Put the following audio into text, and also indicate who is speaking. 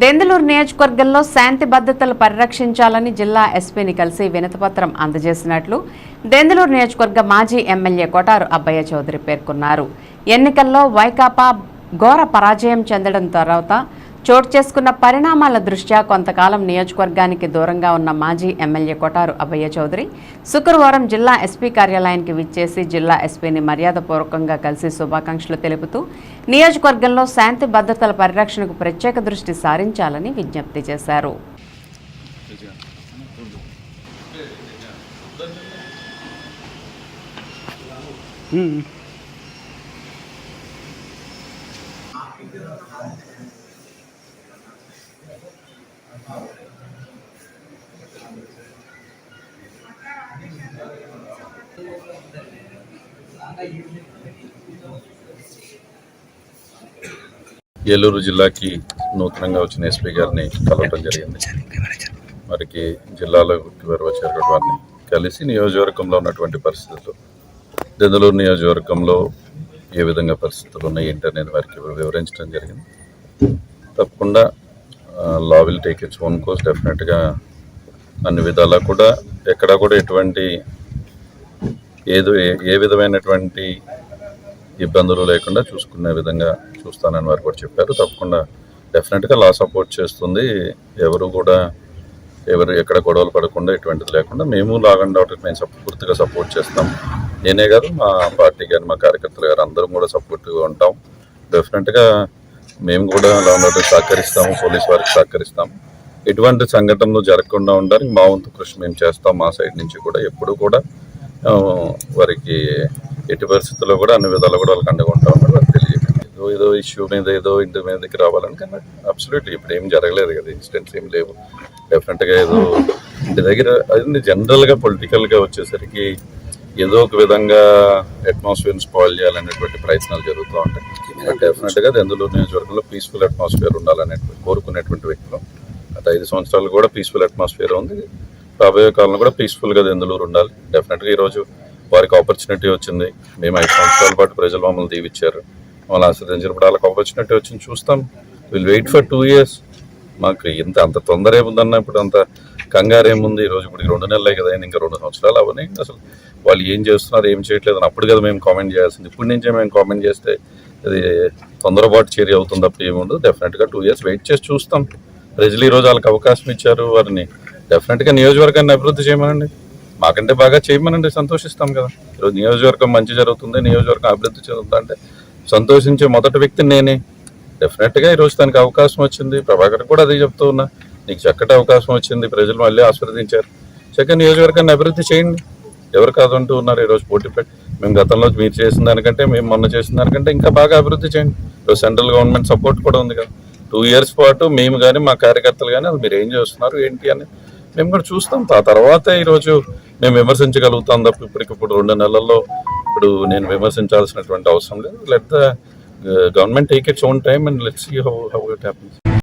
Speaker 1: దెందులూరు నియోజకవర్గంలో శాంతి భద్రతలు పరిరక్షించాలని జిల్లా ఎస్పీని కలిసి వినతిపత్రం అందజేసినట్లు దెందులూరు నియోజకవర్గ మాజీ ఎమ్మెల్యే కొటారు అబ్బయ్య చౌదరి పేర్కొన్నారు. ఎన్నికల్లో వైకాపా ఘోర పరాజయం చెందడం తర్వాత చోటు చేసుకున్న పరిణామాల దృష్ట్యా కొంతకాలం నియోజకవర్గానికి దూరంగా ఉన్న మాజీ ఎమ్మెల్యే కొటారు అభయ చౌదరి శుక్రవారం జిల్లా ఎస్పీ కార్యాలయానికి విచ్చేసి జిల్లా ఎస్పీని మర్యాదపూర్వకంగా కలిసి శుభాకాంక్షలు తెలుపుతూ నియోజకవర్గంలో శాంతి భద్రతల పరిరక్షణకు ప్రత్యేక దృష్టి సారించాలని విజ్ఞప్తి చేశారు.
Speaker 2: ఏలూరు జిల్లాకి నూతనంగా వచ్చిన ఎస్పీ గారిని కలవటం జరిగింది. మరికి జిల్లాలో వారు వారిని కలిసి నియోజకవర్గంలో ఉన్నటువంటి పరిస్థితులు దెందలూరు నియోజకవర్గంలో ఏ విధంగా పరిస్థితులు ఉన్నాయి ఏంటనేది అనేది వారికి వివరించడం జరిగింది. తప్పకుండా law will take its own course డెఫినెట్గా అన్ని విధాలా కూడా ఎక్కడా కూడా ఎటువంటి ఏదో ఏ- విధమైనటువంటి ఇబ్బందులు లేకుండా చూసుకునే విధంగా చూస్తానని వారు కూడా చెప్పారు. తప్పకుండా డెఫినెట్గా లా సపోర్ట్ చేస్తుంది. ఎవరు కూడా ఎవరు ఎక్కడ గొడవలు పడకుండా ఎటువంటిది లేకుండా మేము లాగండి అవుట్ మేము సప్- పూర్తిగా సపోర్ట్ చేస్తాం. నేనే కాదు మా పార్టీ కానీ మా కార్యకర్తలు గారు అందరం కూడా సపోర్ట్గా ఉంటాం. డెఫినెట్గా మేము కూడా లా అండ్ ఆర్డర్ సహకరిస్తాము పోలీస్ వారికి సహకరిస్తాం ఎటువంటి సంఘటనలు జరగకుండా ఉండడానికి మా వంతు కృషి మేము చేస్తాం. మా సైడ్ నుంచి కూడా ఎప్పుడు కూడా వారికి ఎట్టి పరిస్థితుల్లో కూడా అన్ని విధాలు కూడా వాళ్ళకి అండగా ఉంటాం వారికి తెలియదు. ఏదో ఏదో ఇష్యూ మీద ఏదో ఇంటి మీదకి రావాలని కానీ అబ్సల్యూట్లీ ఇప్పుడు ఏం జరగలేదు కదా. ఇన్సిడెంట్స్ ఏం లేవు. డెఫినెట్గా ఏదో ఇంటి దగ్గర అది జనరల్గా పొలిటికల్గా వచ్చేసరికి ఏదో ఒక విధంగా అట్మాస్ఫియర్ స్పాయిల్ చేయాలనేటువంటి ప్రయత్నాలు జరుగుతూ ఉంటాయి. డెఫినెట్గా దెందులూరు నియోజకవర్గంలో పీస్ఫుల్ అట్మాస్ఫియర్ ఉండాలనేటువంటి కోరుకునేటువంటి వ్యక్తులు. గత ఐదు సంవత్సరాలు కూడా పీస్ఫుల్ అట్మాస్ఫియర్ ఉంది. రాబోయే కాలంలో కూడా పీస్ఫుల్గా దెందులూరు ఉండాలి? డెఫినెట్గా ఈరోజు వారికి ఆపర్చునిటీ వచ్చింది. మేము ఐదు సంవత్సరాల పాటు ప్రజలు మమ్మల్ని దీవిచ్చారు మమ్మల్ని ఆశ్రదించినప్పుడు వాళ్ళకి ఆపర్చునిటీ వచ్చింది చూస్తాం. Will wait for two years మాకు ఇంత అంత తొందర ఏముందన్న ఇప్పుడు అంత కంగారు ఏముంది? ఈరోజు ఇప్పుడు రెండు నెలలే కదా ఇంకా రెండు సంవత్సరాలు అవన్నీ అసలు వాళ్ళు ఏం చేస్తున్నారు ఏం చేయట్లేదు అని అప్పుడు కదా మేము కామెంట్ చేయాల్సింది. ఇప్పటి నుంచే మేము కామెంట్ చేస్తే అది తొందరపాటు చేరి అవుతుంది తప్ప ఏముండదు. డెఫినెట్గా టూ ఇయర్స్ వెయిట్ చేసి చూస్తాం. ప్రజలు ఈరోజు వాళ్ళకి అవకాశం ఇచ్చారు వారిని డెఫినెట్గా నియోజకవర్గాన్ని అభివృద్ధి చేయమనండి. మాకంటే బాగా చేయమనండి సంతోషిస్తాం కదా. ఈరోజు నియోజకవర్గం మంచి జరుగుతుంది నియోజకవర్గం అభివృద్ధి చెందుతుందంటే సంతోషించే మొదటి వ్యక్తి నేనే. డెఫినెట్గా ఈరోజు తనకి అవకాశం వచ్చింది. ప్రభాకర్ కూడా అదే చెప్తూ ఉన్నా నీకు చక్కటి అవకాశం వచ్చింది. ప్రజలు మళ్ళీ ఆస్వాదించారు చక్కగా నియోజకవర్గాన్ని అభివృద్ధి చేయండి. ఎవరు కాదంటూ ఉన్నారు ఈరోజు పోటీ పెట్టి మేము గతంలో మీరు చేసిన దానికంటే మేము మొన్న చేసిన దానికంటే ఇంకా బాగా అభివృద్ధి చేయండి. ఈరోజు సెంట్రల్ గవర్నమెంట్ సపోర్ట్ కూడా ఉంది కదా. టూ ఇయర్స్ పాటు మేము కానీ మా కార్యకర్తలు కానీ అది మీరు ఏం చేస్తున్నారు ఏంటి అని మేము కూడా చూస్తాం. ఆ తర్వాత ఈరోజు మేము విమర్శించగలుగుతాం తప్ప ఇప్పటికిప్పుడు రెండు నెలల్లో ఇప్పుడు నేను విమర్శించాల్సినటువంటి అవసరం లేదు. Let the Uh, government take its own time and let's see how, how it happens.